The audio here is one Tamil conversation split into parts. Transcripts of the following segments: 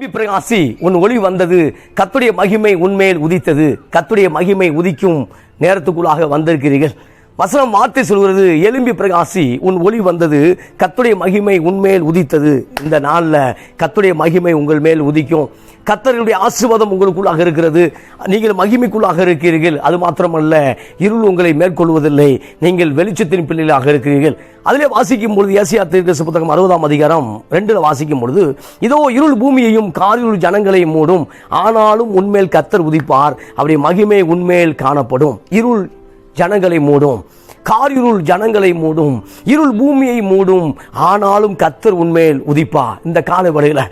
திரும்பி பிரகாசி உன் ஒளி வந்தது. கத்துடைய மகிமை உன்மேல் உதித்தது. கத்துடைய மகிமை உதிக்கும் நேரத்துக்குள்ளாக வந்திருக்கிறீர்கள். வசனம் வார்த்தை சொல்கிறது எலும்பி பிரகாசி உன் ஒளி வந்தது கத்துடைய மகிமை உன்மேல் உதித்தது. இந்த நாளில் கத்துடைய மகிமை உங்கள் மேல் உதிக்கும். கத்தர்களுடைய ஆசிர்வாதம் உங்களுக்குள்ளாக இருக்கிறது. நீங்கள் மகிமைக்குள்ளாக இருக்கிறீர்கள். அது மாத்திரமல்ல இருள் உங்களை மேற்கொள்வதில்லை. நீங்கள் வெளிச்சத்தின் பிள்ளைகளாக இருக்கிறீர்கள். அதிலே வாசிக்கும் பொழுது ஏசியா தீர்க்கதரிசி புத்தகம் அறுபதாம் அதிகாரம் ரெண்டில் வாசிக்கும் பொழுது இதோ இருள் பூமியையும் காரிருள் ஜனங்களையும் மூடும். ஆனாலும் உன்மேல் கத்தர் உதிப்பார். அவருடைய மகிமை உன்மேல் காணப்படும். இருள் ஜனங்களை மூடும். காரிருள் ஜனங்களை மூடும். இருள் பூமியை மூடும். ஆனாலும் கத்தர் உண்மையில் உதிப்பா இந்த கால வரையில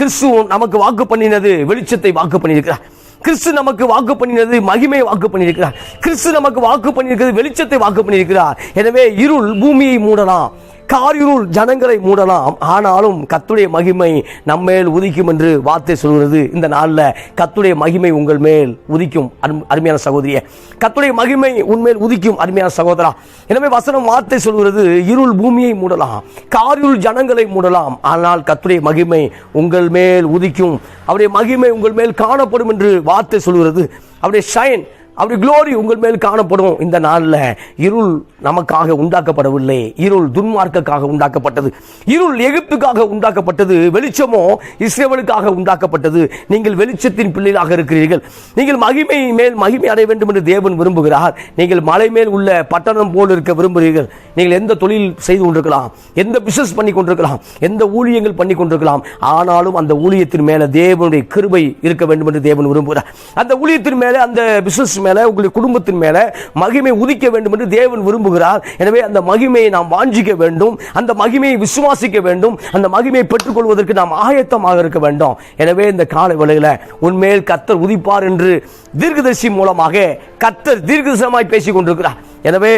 கிறிஸ்து நமக்கு வாக்கு பண்ணினது வெளிச்சத்தை வாக்கு பண்ணியிருக்கிறார். கிறிஸ்து நமக்கு வாக்கு பண்ணினது மகிமையை வாக்கு பண்ணியிருக்கிறார். கிறிஸ்து நமக்கு வாக்கு பண்ணியிருக்கிறது வெளிச்சத்தை வாக்கு பண்ணியிருக்கிறார். எனவே இருள் பூமியை மூடலாம். காரிருள் ஜனங்களை மூடலாம். ஆனாலும் கத்துடைய மகிமை நம்மேல் உதிக்கும் என்று வார்த்தை சொல்கிறது. இந்த நாளில் கத்துடைய மகிமை உங்கள் மேல் உதிக்கும். அரும்- அருமையான சகோதரிய கத்துடைய மகிமை உன்மேல் உதிக்கும் அருமையான சகோதரா. எனவே வசனம் வார்த்தை சொல்கிறது இருள் பூமியை மூடலாம் காரிருள் ஜனங்களை மூடலாம். ஆனால் கத்துடைய மகிமை உங்கள் மேல் உதிக்கும். அவருடைய மகிமை உங்கள் மேல் காணப்படும் என்று வார்த்தை சொல்கிறது. அவருடைய ஷைன் அவருடைய குளோரி உங்கள் மேல் காணப்படும். இந்த நாளில் இருள் நமக்காக உண்டாக்கப்படவில்லை. இருள் துன்மார்க்கக்காக உண்டாக்கப்பட்டது. இருள் எகிப்துக்காக உண்டாக்கப்பட்டது. வெளிச்சமோ இஸ்ரேவலுக்காக உண்டாக்கப்பட்டது. நீங்கள் வெளிச்சத்தின் பிள்ளைகளாக இருக்கிறீர்கள். நீங்கள் மகிமை மேல் மகிமை அடைய வேண்டும் என்று தேவன் விரும்புகிறார். நீங்கள் மலை மேல் உள்ள பட்டணம் போல் இருக்க விரும்புகிறீர்கள். நீங்கள் எந்த தொழில் செய்து கொண்டிருக்கலாம். எந்த பிசினஸ் பண்ணி கொண்டிருக்கலாம். எந்த ஊழியங்கள் பண்ணி கொண்டிருக்கலாம். ஆனாலும் அந்த ஊழியத்தின் மேலே தேவனுடைய கிருபை இருக்க வேண்டும் என்று தேவன் விரும்புகிறார். அந்த ஊழியத்தின் மேலே அந்த பிசினஸ் மேலே உங்களுடைய குடும்பத்தின் மேல மகிமை உதிக்க வேண்டும் என்று தேவன் விரும்புகிறார். எனவே அந்த மகிமையை நாம் வாஞ்சிக்க வேண்டும். அந்த மகிமையை விசுவாசிக்க வேண்டும். அந்த மகிமையை பெற்றுக்கொள்வதற்கு நாம் ஆயத்தமாக இருக்க வேண்டும். எனவே இந்த காலை வேளையில உண்மையில் கத்தர் உதிப்பார் என்று தீர்க்கதரிசி மூலமாக கத்தர் தீர்க்கதரிசனமாய் பேசிக் கொண்டிருக்கிறார். எனவே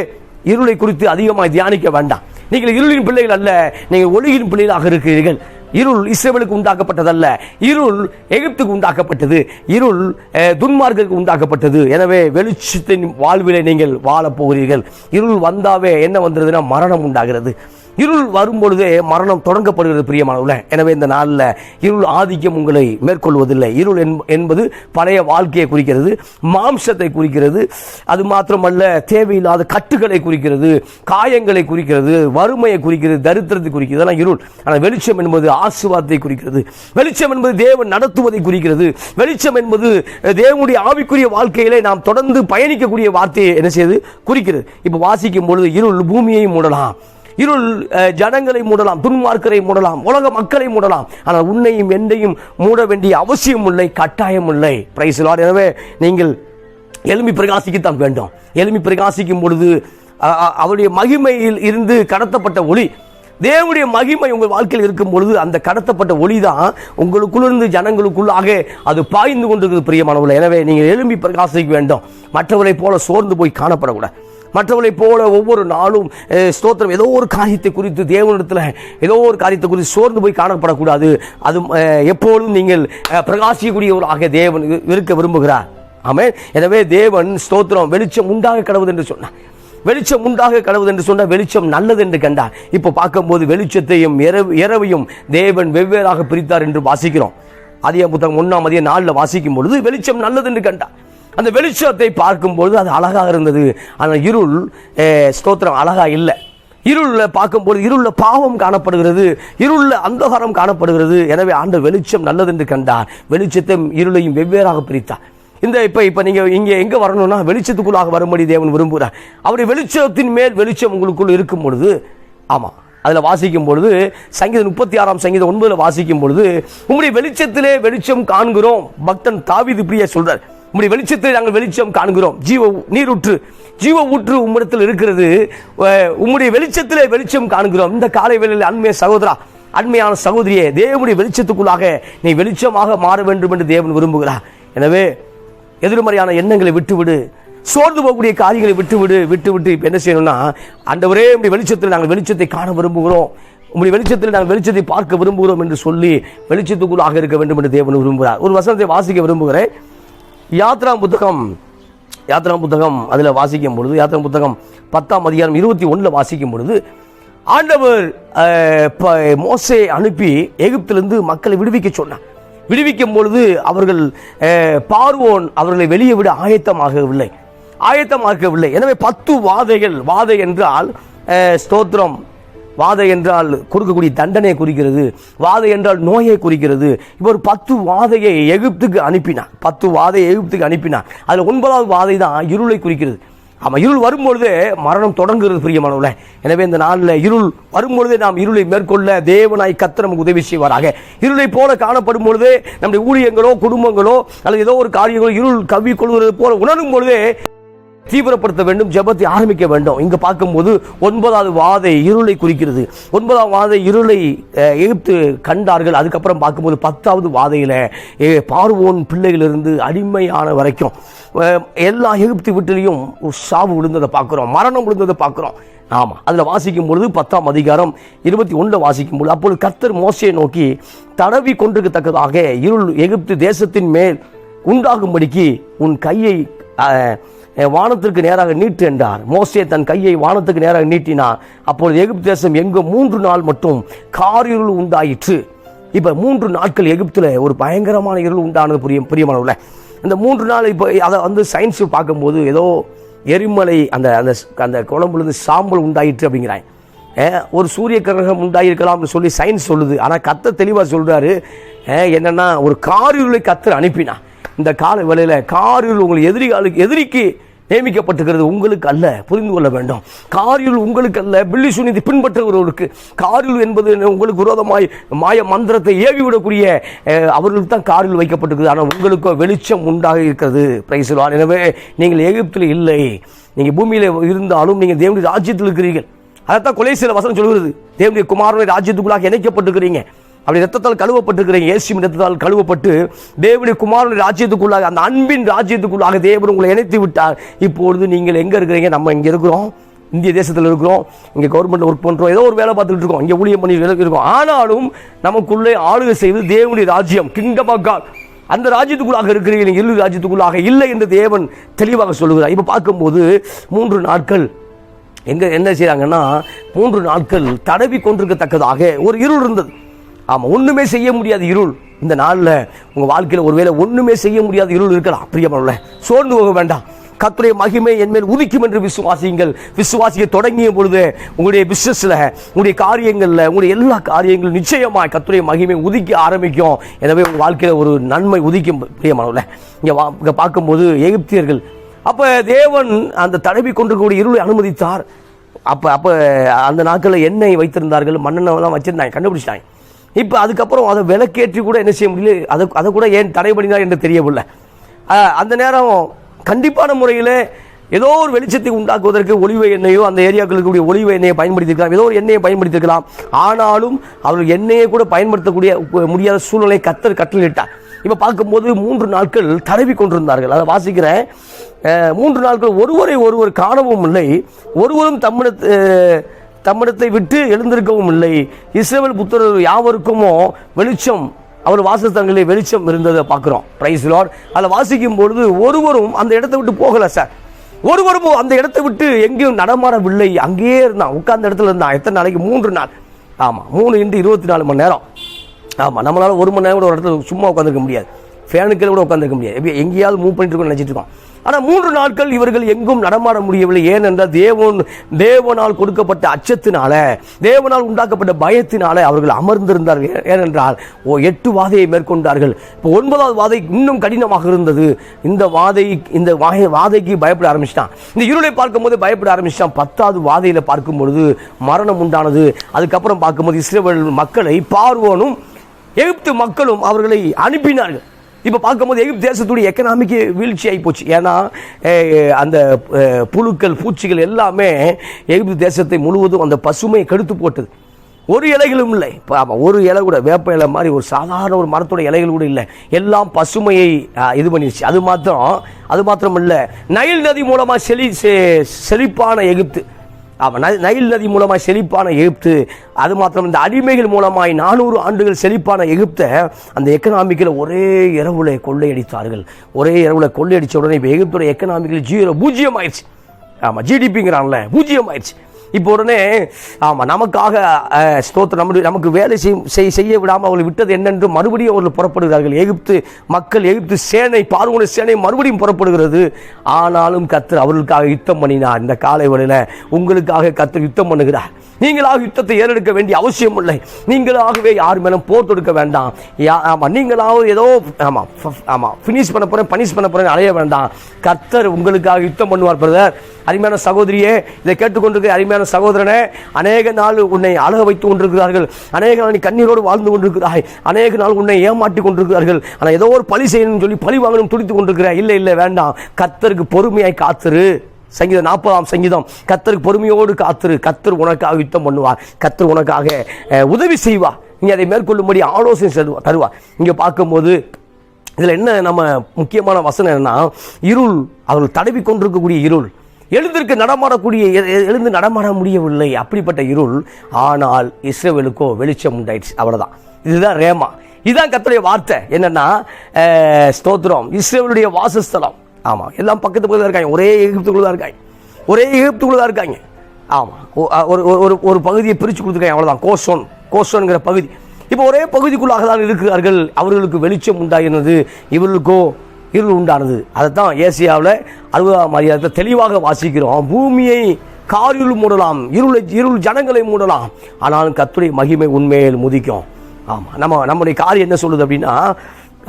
இருளை குறித்து அதிகமாய் தியானிக்க வேண்டாம். நீங்கள் இருளின் பிள்ளைகள் அல்ல நீங்கள் ஒளியின் பிள்ளைகளாக இருக்கிறீர்கள். இருள் இஸ்ரேலுக்கு உண்டாக்கப்பட்டதல்ல. இருள் எகிப்துக்கு உண்டாக்கப்பட்டது. இருள் துன்மார்க்கு உண்டாக்கப்பட்டது. எனவே வெளிச்சத்தின் வாழ்விலை நீங்கள் வாழப் போகிறீர்கள். இருள் வந்தாவே என்ன வந்துடுதுன்னா மரணம் உண்டாகிறது. இருள் வரும்பொழுதே மரணம் தொடங்கப்படுகிறது பிரியமானவர்களே. எனவே இந்த நாளில் இருள் ஆதிக்கம் உங்களை மேற்கொள்வதில்லை. இருள் என்ப- என்பது பழைய வாழ்க்கையை குறிக்கிறது மாம்சத்தை குறிக்கிறது அது மாத்திரமல்ல தேவையில்லாத கட்டுகளை குறிக்கிறது காயங்களை குறிக்கிறது வறுமையை குறிக்கிறது தரித்திரத்தை குறிக்கிறது. இதெல்லாம் இருள். ஆனால் வெளிச்சம் என்பது ஆசீர்வாதத்தை குறிக்கிறது. வெளிச்சம் என்பது தேவன் நடத்துவதை குறிக்கிறது. வெளிச்சம் என்பது தேவனுடைய ஆவிக்குரிய வாழ்க்கையிலே நாம் தொடர்ந்து பயணிக்கக்கூடிய வார்த்தையை என்ன செய்யுது குறிக்கிறது. இப்போ வாசிக்கும் பொழுது இருள் பூமியை மூடலாம். இருள் ஜனங்களை மூடலாம் துன்மார்க்கரை மூடலாம் உலக மக்களை மூடலாம். ஆனால் உன்னையும் என்னையும் மூட வேண்டிய அவசியம் இல்லை கட்டாயம் இல்லை பிரைஸ் எனவே நீங்கள் எலும்பி பிரகாசிக்கத்தான் வேண்டும். எலும்பி பிரகாசிக்கும் பொழுது அவருடைய மகிமையில் இருந்து கடத்தப்பட்ட ஒளி தேவனுடைய மகிமை உங்கள் வாழ்க்கையில் இருக்கும் பொழுது அந்த கடத்தப்பட்ட ஒளி தான் உங்களுக்குள்ளிருந்து ஜனங்களுக்குள்ளாக அது பாய்ந்து கொண்டிருக்கிறது பிரியமானவர்கள். எனவே நீங்கள் எலும்பி பிரகாசிக்க வேண்டும். மற்றவரை போல சோர்ந்து போய் காணப்படக்கூடாது. மற்றவர்களைப் போல ஒவ்வொரு நாளும் ஸ்தோத்திரம். ஏதோ ஒரு காரியத்தை குறித்து தேவனிடத்தில் ஏதோ ஒரு காரியத்தை குறித்து சோர்ந்து போய் காணப்படக்கூடாது. அது எப்பொழுதும் நீங்கள் அஹ், பிரகாசிக்கக்கூடியவராக தேவன் இருக்க விரும்புகிறார். ஆமே எனவே தேவன் ஸ்தோத்திரம் வெளிச்சம் உண்டாக கடவுது என்று சொன்னார். வெளிச்சம் உண்டாக கடவுது என்று சொன்னால் வெளிச்சம் நல்லது என்று கண்டார். இப்போ பார்க்கும்போது வெளிச்சத்தையும் இரவு இரவையும் தேவன் வெவ்வேறாக பிரித்தார் என்று வாசிக்கிறோம். அதிக புத்தகம் ஒன்றாம் அதிக நாளில் வாசிக்கும் பொழுது வெளிச்சம் நல்லது என்று கண்டார். அந்த வெளிச்சத்தை பார்க்கும்பொழுது அது அழகாக இருந்தது. ஆனால் இருள் ஸ்தோத்திரம் அழகாக இல்லை. இருளில் பார்க்கும்போது இருளில் பாவம் காணப்படுகிறது. இருளில் அந்தகாரம் காணப்படுகிறது. எனவே ஆண்ட வெளிச்சம் நல்லது என்று கண்டார். வெளிச்சத்தையும் இருளையும் வெவ்வேறாக பிரித்தார். இந்த இப்போ இப்போ நீங்கள் இங்கே எங்கே வரணும்னா வெளிச்சத்துக்குள்ளாக வரும்படி தேவன் விரும்புகிறார். அவருடைய வெளிச்சத்தின் மேல் வெளிச்சம் உங்களுக்குள் இருக்கும் பொழுது ஆமாம் அதில் வாசிக்கும் பொழுது சங்கீதம் முப்பத்தி ஆறாம் சங்கீதம் ஒன்பதில் வாசிக்கும் பொழுது உங்களுடைய வெளிச்சத்திலே வெளிச்சம் காண்கிறோம். பக்தன் தாவிது பிரிய சொல்கிறார் உம்முடைய வெளிச்சத்தை நாங்கள் வெளிச்சம் காண்கிறோம். ஜீவ நீரூற்று ஜீவ ஊற்று உம்மிடத்தில் இருக்கிறது. உம்முடைய வெளிச்சத்திலே வெளிச்சம் காண்கிறோம். இந்த காலை வேளையில் அண்மைய சகோதரா அண்மையான சகோதரியே தேவனுடைய வெளிச்சத்துக்குள்ளாக நீ வெளிச்சமாக மாற வேண்டும் என்று தேவன் விரும்புகிறார். எனவே எதிர்மறையான எண்ணங்களை விட்டுவிடு. சோர்ந்து போகக்கூடிய காரியங்களை விட்டுவிடு விட்டு விட்டு இப்போ என்ன செய்யணும்னா ஒரே உடைய வெளிச்சத்தில் நாங்கள் வெளிச்சத்தை காண விரும்புகிறோம். உங்களுடைய வெளிச்சத்தில் நாங்கள் வெளிச்சத்தை பார்க்க விரும்புகிறோம் என்று சொல்லி வெளிச்சத்துக்குள்ளாக இருக்க வேண்டும் என்று தேவன் விரும்புகிறார். ஒரு வசனத்தை வாசிக்க விரும்புகிறேன். யாத்ரா புத்தகம் யாத்ரா புத்தகம் அதில் வாசிக்கும் பொழுது யாத்ரா புத்தகம் பத்தாம் அதிகாரம் இருபத்தி ஒன்றில் வாசிக்கும் பொழுது ஆண்டவர் ப- மோசே அனுப்பி எகிப்திலிருந்து மக்களை விடுவிக்க சொன்னார். விடுவிக்கும் பொழுது அவர்கள் பார்வோன் அவர்களை வெளியே விட ஆயத்தமாகவில்லை. ஆயத்தமாகவில்லை. எனவே பத்து வாதைகள் வாதை என்றால் ஸ்தோத்திரம் வாதை என்றால் கொடுக்கக்கூடிய தண்டனையை குறிக்கிறது வாதை என்றால் நோயை குறிக்கிறது. இவர் ஒரு பத்து வாதையை எகிப்துக்கு அனுப்பினார் பத்து வாதையை எகிப்துக்கு அனுப்பினார் அதில் ஒன்பதாவது வாதை தான் இருளை குறிக்கிறது. ஆமாம் இருள் வரும்பொழுது மரணம் தொடங்குகிறது பிரியமானவில் எனவே இந்த நாளில் இருள் வரும்பொழுதே நாம் இருளை மேற்கொள்ள தேவனாய் கத்த நமக்கு உதவி செய்வாராக. இருளை போல காணப்படும் பொழுது நம்முடைய ஊழியங்களோ குடும்பங்களோ அல்லது ஏதோ ஒரு காரியங்களோ இருள் கவ்வி கொள்வது போல உணரும் பொழுதே தீவிரப்படுத்த வேண்டும் ஜெபத்தை ஆரம்பிக்க வேண்டும். இங்கே பார்க்கும்போது ஒன்பதாவது வாதை இருளை குறிக்கிறது. ஒன்பதாம் வாதை இருளை எகிப்து கண்டார்கள். அதுக்கப்புறம் பார்க்கும்போது பத்தாவது வாதையில் பார்வோன் பிள்ளைகளிலிருந்து அடிமையான வரைக்கும் எல்லா எகிப்து வீட்டிலையும் சாவு விழுந்ததை பார்க்குறோம் மரணம் விழுந்ததை பார்க்குறோம். ஆமாம் அதில் வாசிக்கும் பொழுது பத்தாம் அதிகாரம் இருபத்தி ஒன்றில் வாசிக்கும் பொழுது அப்பொழுது கர்த்தர் மோசையை நோக்கி தடவி கொண்டிருக்கத்தக்கதாக இருள் எகிப்து தேசத்தின் மேல் உண்டாகும்படிக்கு உன் கையை வானத்திற்கு நேராக நீட்டு என்றார். மோசே தன் கையை வானத்துக்கு நேராக நீட்டினார். அப்பொழுது எகிப்து தேசம் எங்கும் மூன்று நாள் மட்டும் காரிருள் உண்டாயிற்று. இப்போ மூன்று நாட்கள் எகிப்தில் ஒரு பயங்கரமான இருள் உண்டானது புரிய பிரியமானவர்கள. இந்த மூன்று நாள் இப்போ அதை வந்து சயின்ஸ் பார்க்கும்போது ஏதோ எரிமலை அந்த அந்த அந்த குழம்புலேருந்து சாம்பல் உண்டாயிற்று அப்படிங்கிறாங்க ஏன், ஒரு சூரிய கிரகம் உண்டாயிருக்கலாம்னு சொல்லி சயின்ஸ் சொல்லுது. ஆனால் கத்த தெளிவாக சொல்கிறாரு ஏன், ஒரு காரிருளை கத்தர் அனுப்பினா இந்த கால வேலையில் காரிருள் உங்கள் எதிரிகளுக்கு எதிரிக்கு நியமிக்கப்பட்டிருக்கிறது உங்களுக்கு அல்ல புரிந்து கொள்ள வேண்டும். காரியுள் உங்களுக்கு அல்ல பில்லி சுனிதி பின்பற்றுகிறவர்களுக்கு காரியுள் என்பது உங்களுக்கு விரோதமாய் மாய மந்திரத்தை ஏவி விடக்கூடிய அவர்களுக்கு தான் காரில் வைக்கப்பட்டிருக்குது ஆனால் உங்களுக்கோ வெளிச்சம் உண்டாக இருக்கிறது. பிரைசுவான் எனவே நீங்கள் எகிப்தில் இல்லை. நீங்கள் பூமியில் இருந்தாலும் நீங்கள் தேவனுடைய ராஜ்யத்தில் இருக்கிறீர்கள். அதைத்தான் கொலை சில வசனம் சொல்கிறது. தேவனுடைய குமாரனுடைய ராஜ்யத்துக்குள்ளாக இணைக்கப்பட்டிருக்கிறீங்க. அப்படி ரத்தத்தால் கழுவப்பட்டிருக்கிறீங்க. இயேசுவின் ரத்தத்தால் கழுவப்பட்டு தேவனுடைய குமாரனுடைய ராஜ்யத்துக்குள்ளாக அந்த அன்பின் ராஜ்யத்துக்குள்ளாக தேவன் உங்களை இணைத்து விட்டார். இப்பொழுது நீங்கள் எங்கே இருக்கிறீங்க? நம்ம இங்கே இருக்கிறோம். இந்திய தேசத்தில் இருக்கிறோம். இங்கே கவர்மெண்ட் ஒர்க் பண்ணுறோம் ஏதோ ஒரு வேலை பார்த்துட்டு இருக்கோம். இங்கே ஊழியம் பண்ணி இருக்கோம். ஆனாலும் நமக்குள்ளே ஆளுகை செய்வது தேவனுடைய ராஜ்யம். கிங்டம் ஆஃப் காட் அந்த ராஜ்யத்துக்குள்ளாக இருக்கிறீங்க. நீங்கள் இரு ராஜ்யத்துக்குள்ளாக இல்லை என்று தேவன் தெளிவாக சொல்லுகிறார். இப்போ பார்க்கும்போது மூன்று நாட்கள் எங்கே என்ன செய்கிறாங்கன்னா மூன்று நாட்கள் தடவி கொண்டிருக்கத்தக்கதாக ஒரு இருள் இருந்தது. ஆமாம் ஒன்றுமே செய்ய முடியாத இருள் இந்த நாளில் உங்கள் வாழ்க்கையில் ஒருவேளை ஒன்றுமே செய்ய முடியாத இருள் இருக்கலாம். பிரியமல்ல சோர்ந்து போக வேண்டாம். கத்துரை மகிமை என் மேல் உதிக்கும் என்று விசுவாசியுங்கள். விசுவாசிக்க தொடங்கிய பொழுது உங்களுடைய பிஸ்னஸில் உங்களுடைய காரியங்களில் உங்களுடைய எல்லா காரியங்களும் நிச்சயமாக கத்துரை மகிமை உதிக்க ஆரம்பிக்கும். எனவே உங்கள் வாழ்க்கையில் ஒரு நன்மை உதிக்கும் பிரியமானவில் இங்கே வா- இங்கே பார்க்கும்போது எகிப்தியர்கள் அப்போ தேவன் அந்த தடவி கொண்டிருக்கக்கூடிய இருளை அனுமதித்தார். அப்போ அப்போ அந்த நாட்களில் எண்ணெய் வைத்திருந்தார்கள் மண்ணெண்ணெய் வச்சுருந்தாங்க கண்டுபிடிச்சிட்டாங்க. இப்போ அதுக்கப்புறம் அதை விலக்கேற்றி கூட என்ன செய்ய முடியல? அதை அதை கூட ஏன் தடை பண்ணினார் என்று தெரியவில்லை. அந்த நேரம் கண்டிப்பான முறையில் ஏதோ ஒரு வெளிச்சத்தை உண்டாக்குவதற்கு ஒளிவு எண்ணெயோ அந்த ஏரியாக்களுக்கு கூடிய ஒளிவு எண்ணெயை பயன்படுத்தியிருக்கலாம். ஏதோ ஒரு எண்ணெயை பயன்படுத்தியிருக்கலாம். ஆனாலும் அவர்கள் எண்ணெயை கூட பயன்படுத்தக்கூடிய முடியாத சூழ்நிலை கத்தர் கட்டளிட்டார் இப்போ பார்க்கும்போது மூன்று நாட்கள் தடவி கொண்டிருந்தார்கள். அதை வாசிக்கிறேன். மூன்று நாட்கள் ஒருவரை ஒருவர் காணவும் இல்லை. ஒருவரும் தம்மிடத்து தம்மிடத்தை விட்டு எழுந்திருக்கவும் இல்லை. இஸ்ரவேல் புத்திரர் யாவருக்குமோ வெளிச்சம் அவர் வாசஸ்தலங்களில் வெளிச்சம் இருந்ததை பார்க்குறோம். பிரைஸ் லார்ட் அதில் வாசிக்கும் பொழுது ஒருவரும் அந்த இடத்தை விட்டு போகலை சார் ஒருவரும் அந்த இடத்தை விட்டு எங்கேயும் நடமாடவில்லை. அங்கேயே இருந்தான் உட்கார்ந்த இடத்துல இருந்தான். எத்தனை நாளைக்கு? மூன்று நாள். ஆமாம் மூணு இன்று இருபத்தி நாலு மணி நேரம். ஆமாம் நம்மளால ஒரு மணி நேரம் கூட ஒரு இடத்துல சும்மா உட்காந்துருக்க முடியாது. ஃபேனுக்கு கூட உட்காந்துருக்க முடியாது. எப்படி எங்கேயாவது மூவ் பண்ணிட்டு இருக்கோம்னு நினைச்சிட்டு இருக்கோம். ஆனால் மூன்று நாட்கள் இவர்கள் எங்கும் நடமாட முடியவில்லை. ஏனென்றால் தேவன் தேவனால் கொடுக்கப்பட்ட அச்சத்தினால தேவனால் உண்டாக்கப்பட்ட பயத்தினால அவர்கள் அமர்ந்திருந்தார்கள். ஏனென்றால் ஓ எட்டு வாதையை மேற்கொண்டார்கள். இப்போ ஒன்பதாவது வாதை இன்னும் கடினமாக இருந்தது. இந்த வாதை இந்த வாயை- வாதைக்கு பயப்பட ஆரம்பிச்சிட்டான். இந்த இருளை பார்க்கும்போது பயப்பட ஆரம்பிச்சிட்டான். பத்தாவது வாதையில் பார்க்கும் பொழுது மரணம் உண்டானது. அதுக்கப்புறம் பார்க்கும்போது இஸ்ரேல் மக்களை பார்வோனும் எகிப்து மக்களும் அவர்களை அனுப்பினார்கள். இப்போ பார்க்கும்போது எகிப்து தேசத்துடைய எக்கனாமிக்கு வீழ்ச்சி ஆகி போச்சு ஏன்னா அந்த புழுக்கள் பூச்சிகள் எல்லாமே எகிப்து தேசத்தை முழுவதும் அந்த பசுமையை கெடுத்து போட்டது. ஒரு இலைகளும் இல்லை. இப்போ ஆமாம் ஒரு இலை கூட வேப்ப இலை மாதிரி ஒரு சாதாரண ஒரு மரத்தோட இலைகள் கூட இல்லை. எல்லாம் பசுமையை இது பண்ணிருச்சு. அது மாத்திரம் அது மாத்திரம் இல்லை நைல் நதி மூலமாக செழி செ- செழிப்பான எகிப்து. ஆமா நைல் நதி மூலமாக செழிப்பான எகிப்து அது மாத்திரம் இந்த அடிமைகள் மூலமாய் நானூறு ஆண்டுகள் செழிப்பான எகிப்தை அந்த எக்கனாமிக்கில் ஒரே இரவுல கொள்ளையடித்தார்கள். ஒரே இரவுல கொள்ளையடித்த உடனே இப்போ எகிப்தோட எக்கனாமிக்கல் ஜீரோ பூஜ்ஜியம் ஆயிடுச்சு ஆமா ஜிடிபிங்கிறான்ல பூஜ்ஜியம் ஆயிடுச்சு இப்போ உடனே ஆமாம் நமக்காக ஸ்தோத்திரம் நம்முடைய நமக்கு வேலை செய்- செய்- செய்ய விடாமல் அவர்களை விட்டது என்னென்று மறுபடியும் அவர்கள் புறப்படுகிறார்கள். எகிப்து மக்கள் எகிப்து சேனை பார்வோன சேனை மறுபடியும் புறப்படுகிறது. ஆனாலும் கத்தர் அவர்களுக்காக யுத்தம் பண்ணினார். இந்த காலை வேளையில உங்களுக்காக கத்தர் யுத்தம் பண்ணுகிறார். நீங்களாக யுத்தத்தை ஏறெடுக்க வேண்டிய அவசியம் இல்லை. நீங்களாகவே யார் மேலும் போர் தொடுக்க வேண்டாம். யா- ஆமா நீங்களாவது ஏதோ ஆமாம் ஆமாம் ஃபினிஷ் பண்ண போகிறேன் பனிஷ் பண்ண போகிறேன் அலைய வேண்டாம். கர்த்தர் உங்களுக்காக யுத்தம் பண்ணுவார் பிரதர் அருமையான சகோதரியே இதை கேட்டுக்கொண்டிருக்கிற அருமையான சகோதரனே அநேக நாள் உன்னை அழக வைத்துக் கொண்டிருக்கிறார்கள். அநேக நாள் நீ கண்ணீரோடு வாழ்ந்து கொண்டிருக்கிறாய். அநேக நாள் உன்னை ஏமாற்றி கொண்டிருக்கிறார்கள். ஆனால் ஏதோ ஒரு பழி செய்யணும்னு சொல்லி பழி வாங்கணும் துடித்துக் கொண்டிருக்கிறாய். இல்லை இல்லை வேண்டாம். கத்தருக்கு பொறுமையாய் காத்திரு. சங்கீதம் நாற்பதாம் சங்கீதம். கத்தருக்கு பொறுமையோடு காத்திரு. கத்தர் உனக்காக யுத்தம் பண்ணுவார். கத்தர் உனக்காக உதவி செய்வார். நீ அதை மேற்கொள்ளும்படி ஆலோசனை தருவார். இங்கே பார்க்கும்போது இதில் என்ன நம்ம முக்கியமான வசனம் என்னன்னா இருள் அவர்கள் தடவி கொண்டிருக்கக்கூடிய இருள். எழுந்திருக்க நடமாடக்கூடிய எழுந்து நடமாட முடியவில்லை. அப்படிப்பட்ட இருள் ஆனால் இஸ்ரேவேலுக்கோ வெளிச்சம் உண்டாயிடுச்சு அவ்வளோதான் இதுதான் ரேமா. இதுதான் கர்த்தருடைய வார்த்தை. என்னன்னா ஸ்தோத்திரம். இஸ்ரேவலுடைய வாசஸ்தலம். ஆமாம் எல்லாம் பக்கத்து பக்கத்தில் இருக்காங்க. ஒரே எகிப்துக்குள்ள தான் இருக்காங்க. ஒரே எகிப்துக்குள்ள தான் இருக்காங்க. ஆமாம் ஒரு ஒரு- ஒரு ஒரு பகுதியை பிரித்து கொடுத்துருக்காங்க. அவ்வளோதான் கோசோன். கோசோன்கிற பகுதி. இப்போ ஒரே பகுதிக்குள்ளாக தான் இருக்கிறார்கள். அவர்களுக்கு வெளிச்சம் உண்டாகினது இவர்களுக்கோ இருள் உண்டானது அதைத்தான் ஏசியாவில் அறுபதாம் மரியாதை தெளிவாக வாசிக்கிறோம். பூமியை காரில் மூடலாம். இருளை இருள் ஜனங்களை மூடலாம். ஆனாலும் கத்துடைய மகிமை உண்மையில் முதிக்கும். ஆமாம் நம்ம நம்முடைய காரியம் என்ன சொல்லுது அப்படின்னா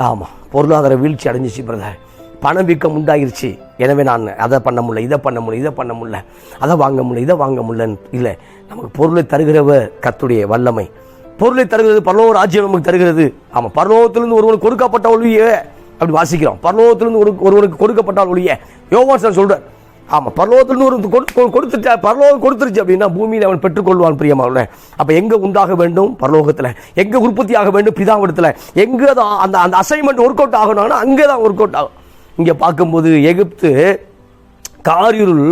ஆமாம் பொருளாதார வீழ்ச்சி அடைஞ்சிச்சு பிரதர் பணவீக்கம் உண்டாயிருச்சு. எனவே நான் அதை பண்ண முடியல இதை பண்ண முடியல இதை பண்ண முடியல. அதை வாங்க முடியல இதை வாங்க முடியலன்னு இல்லை. நமக்கு பொருளை தருகிறவர் கத்துடைய வல்லமை. பொருளை தருகிறது பரலோ ராஜ்யம் நமக்கு தருகிறது. ஆமாம் பரலோகத்திலிருந்து ஒருவன் கொடுக்கப்பட்ட ஒழிய அப்படி வாசிக்கிறோம். பரலோகத்திலிருந்து ஒரு ஒருவருக்கு கொடுக்கப்பட்டால் ஒழிய யோகாசன் சார் ஆமாம் ஆமா பரலோகத்திலிருந்து ஒரு கொடு- கொடு- கொடுத்துட்டா பரலோகம் கொடுத்துருச்சு அப்படின்னா பூமியில் அவன் பெற்றுக்கொள்வான் பிரியமாவில் அப்போ எங்கே உண்டாக வேண்டும்? பரலோகத்தில். எங்கே உற்பத்தி ஆக வேண்டும்? பிதாவிடத்தில். எங்கே தான் அந்த அந்த அசைன்மெண்ட் ஒர்க் அவுட் ஆகணும்னா அங்கே தான் ஒர்க் அவுட் ஆகும். இங்கே பார்க்கும்போது எகிப்து காரிருள்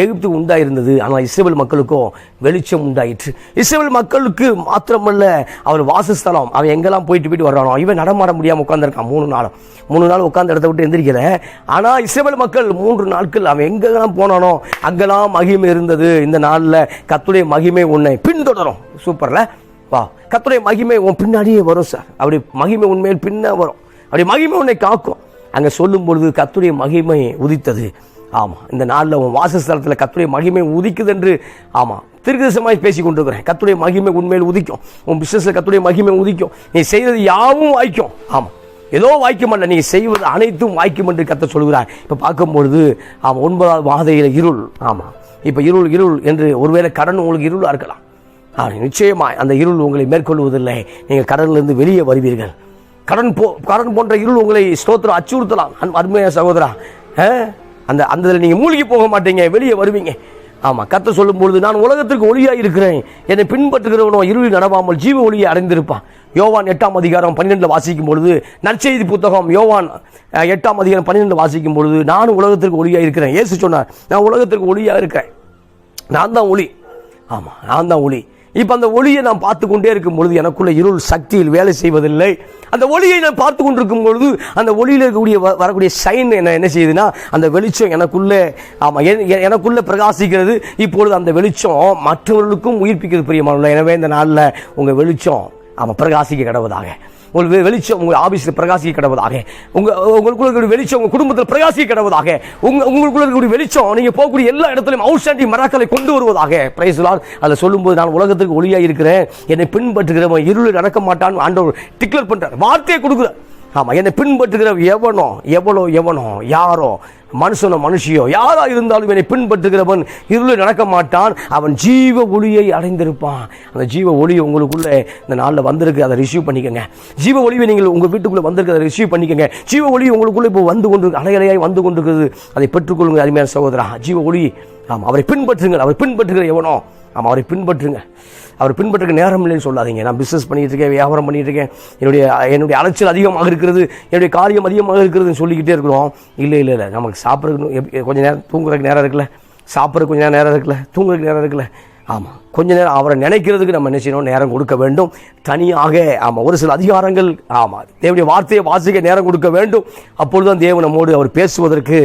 எகிப்து உண்டாயிருந்தது. ஆனால் இஸ்ரேல் மக்களுக்கும் வெளிச்சம் உண்டாயிற்று. இஸ்ரேல் மக்களுக்கு மாத்திரமல்ல அவர் வாசஸ்தலம் அவன் எங்கெல்லாம் போயிட்டு போயிட்டு வர்றானோ இவன் நடமாட முடியாமல் உட்காந்துருக்கான் மூணு நாளும் மூணு நாள் உட்காந்து இடத்த விட்டு எந்திரிக்கல. ஆனால் இஸ்ரேல் மக்கள் மூன்று நாட்கள் அவன் எங்கெல்லாம் போனானோ அங்கெல்லாம் மகிமை இருந்தது. இந்த நாளில் கத்துடைய மகிமை உன்னை பின்தொடரும். சூப்பரில் வா. கத்துடைய மகிமை உன் பின்னாடியே வரும் சார் அப்படி மகிமை உண்மையில் பின்ன வரும். அப்படி மகிமை உன்னை காக்கும். அங்கே சொல்லும் பொழுது கத்துடைய மகிமை உதித்தது. ஆமாம் இந்த நாளில் உன் வாசஸ்தலத்தில் கத்துடைய மகிமை உதிக்குது என்று ஆமாம் திருக்கதமாய் பேசி கொண்டிருக்கிறேன் கத்துடைய மகிமை உண்மையில் உதிக்கும். உன் பிஸ்னஸில் கத்துடைய மகிமை உதிக்கும். நீ செய்தது யாவும் வாய்க்கும். ஆமாம் ஏதோ வாய்க்கும் அல்ல நீ செய்வது அனைத்தும் வாய்க்கும் என்று கத்த சொல்கிறார். இப்போ பார்க்கும்பொழுது ஆமாம் ஒன்பதாவது வாதையில் இருள் ஆமாம் இப்போ இருள் இருள் என்று ஒருவேளை கடன் உங்களுக்கு இருளாக இருக்கலாம். ஆனால் நிச்சயமாக அந்த இருள் உங்களை மேற்கொள்வதில்லை. நீங்கள் கடனிலிருந்து வெளியே வருவீர்கள். கடன் போ கடன் போன்ற இருள் உங்களை ஸ்தோத்திரம் அச்சுறுத்தலாம். அருமையான சகோதரா ஆ? அந்த அந்த இதில் நீங்கள் மூழ்கி போக மாட்டீங்க வெளியே வருவீங்க. ஆமாம் கத்த சொல்லும் பொழுது நான் உலகத்திற்கு ஒளியாக இருக்கிறேன். என்னை பின்பற்றுகிறவனோ இருளில் நடவாமல் ஜீவ ஒளியை அடைந்திருப்பான். யோவான் எட்டாம் அதிகாரம் பன்னிரெண்டில் வாசிக்கும் பொழுது நற்செய்தி புத்தகம் யோவான் எட்டாம் அதிகாரம் பன்னிரெண்டில் வாசிக்கும் பொழுது நான் உலகத்திற்கு ஒளியாக இருக்கிறேன். ஏசு சொன்னார் நான் உலகத்திற்கு ஒளியாக இருக்கிறேன் நான் தான் ஒளி. ஆமாம் நான் தான் ஒளி. இப்போ அந்த ஒளியை நான் பார்த்து கொண்டே இருக்கும் பொழுது எனக்குள்ள இருள் சக்தியில் வேலை செய்வதில்லை. அந்த ஒளியை நான் பார்த்து கொண்டிருக்கும் பொழுது அந்த ஒளியில் இருக்கக்கூடிய வ- வரக்கூடிய சைன் என்ன என்ன செய்யுதுன்னா அந்த வெளிச்சம் எனக்குள்ளே ஆமாம் என்- பிரகாசிக்கிறது. இப்பொழுது அந்த வெளிச்சம் மற்றவர்களுக்கும் உயிர்ப்பிக்கிறது பிரியமான எனவே இந்த நாளில் உங்கள் வெளிச்சம் ஆமாம் பிரகாசிக்க கடவுதாக உங்கள் வெளிச்சம் உங்கள் ஆபீஸில் பிரகாசிக்க கிடவதாக உங்கள் உங்களுக்குள்ள இருக்கக்கூடிய வெளிச்சம் உங்கள் குடும்பத்தில் பிரகாசிக்க கிடவதாக உங்கள் உங்களுக்குள்ள இருக்கக்கூடிய வெளிச்சம் நீங்கள் போகக்கூடிய எல்லா இடத்திலும் அவுட்ஸ்டாண்டிங் மராக்களை கொண்டு வருவதாக. பிரைஸ் அதில் சொல்லும்போது நான் உலகத்துக்கு ஒளியாக இருக்கிறேன் என்னை பின்பற்றுகிறவன் இருளில் நடக்க மாட்டான் ஆண்டவர் டிக்ளேர் பண்ணுறார் வார்த்தையை கொடுக்குறார். ஆமா என்னை பின்பற்றுகிற எவனோ எவனோ எவனோ யாரோ மனுஷனோ மனுஷியோ யாராக இருந்தாலும் என்னை பின்பற்றுகிறவன் இருளில் நடக்க மாட்டான். அவன் ஜீவ ஒளியை அடைந்திருப்பான். அந்த ஜீவ ஒளி உங்களுக்குள்ளே இந்த நாளில் வந்திருக்கு அதை ரிசீவ் பண்ணிக்கோங்க. ஜீவ ஒளியை நீங்கள் உங்கள் வீட்டுக்குள்ளே வந்திருக்கு அதை ரிசீவ் பண்ணிக்கோங்க. ஜீவ ஒளி உங்களுக்குள்ளே இப்போ வந்து கொண்டு அலையலையாய் வந்து கொண்டிருக்கிறது. அதை பெற்றுக்கொள்ளுங்க அருமையான சகோதரா. ஜீவ ஒளி ஆமா அவரை பின்பற்றுங்கள் அவரை பின்பற்றுகிற எவனோ ஆமா அவரை பின்பற்றுங்க அவர் பின்பற்றுக்க நேரம் இல்லைன்னு சொல்லாதீங்க. நான் பிஸ்னஸ் பண்ணிட்டு இருக்கேன் வியாபாரம் பண்ணிட்டு இருக்கேன். என்னுடைய என்னுடைய அலைச்சல் அதிகமாக இருக்கிறது என்னுடைய காரியம் அதிகமாக இருக்கிறதுன்னு சொல்லிக்கிட்டே இருக்கிறோம். இல்லை இல்லை இல்லை. நமக்கு சாப்பிட்றதுக்கு கொஞ்சம் நேரம் தூங்குறதுக்கு நேரம் இருக்குல்ல. சாப்பிட்றதுக்கு கொஞ்சம் நேரம் இருக்குல்ல. தூங்குறதுக்கு நேரம் இருக்குல்ல. ஆமாம் கொஞ்ச நேரம் அவரை நினைக்கிறதுக்கு நம்ம என்ன செய்யணும்? நேரம் கொடுக்க வேண்டும். தனியாக ஆமாம் ஒரு சில அதிகாரங்கள் ஆமாம் தேவனுடைய வார்த்தையை வாசிக்க நேரம் கொடுக்க வேண்டும். அப்பொழுதுதான் தேவன் நம்மோடு அவர் பேசுவதற்கு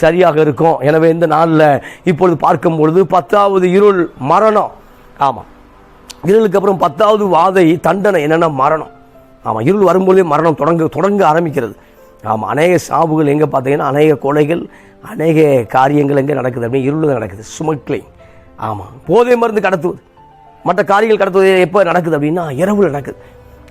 சரியாக இருக்கும். எனவே இந்த நாளில் இப்பொழுது பார்க்கும் பொழுது பத்தாவது இருள் மரணம். ஆமாம் இருளுக்கு அப்புறம் பத்தாவது வாதை தண்டனை என்னென்னா மரணம். ஆமாம் இருள் வரும்போதே மரணம் தொடங்க தொடங்க ஆரம்பிக்கிறது. ஆமாம் அநேக சாவுகள் எங்கே பார்த்தீங்கன்னா அநேக கொலைகள் அநேக காரியங்கள் எங்கே நடக்குது அப்படின்னு இருள் நடக்குது. சுமக்லிங் ஆமாம் போதை மருந்து கடத்துவது. மற்ற காரியங்கள் கடத்துவது எப்போ நடக்குது அப்படின்னா இரவு நடக்குது.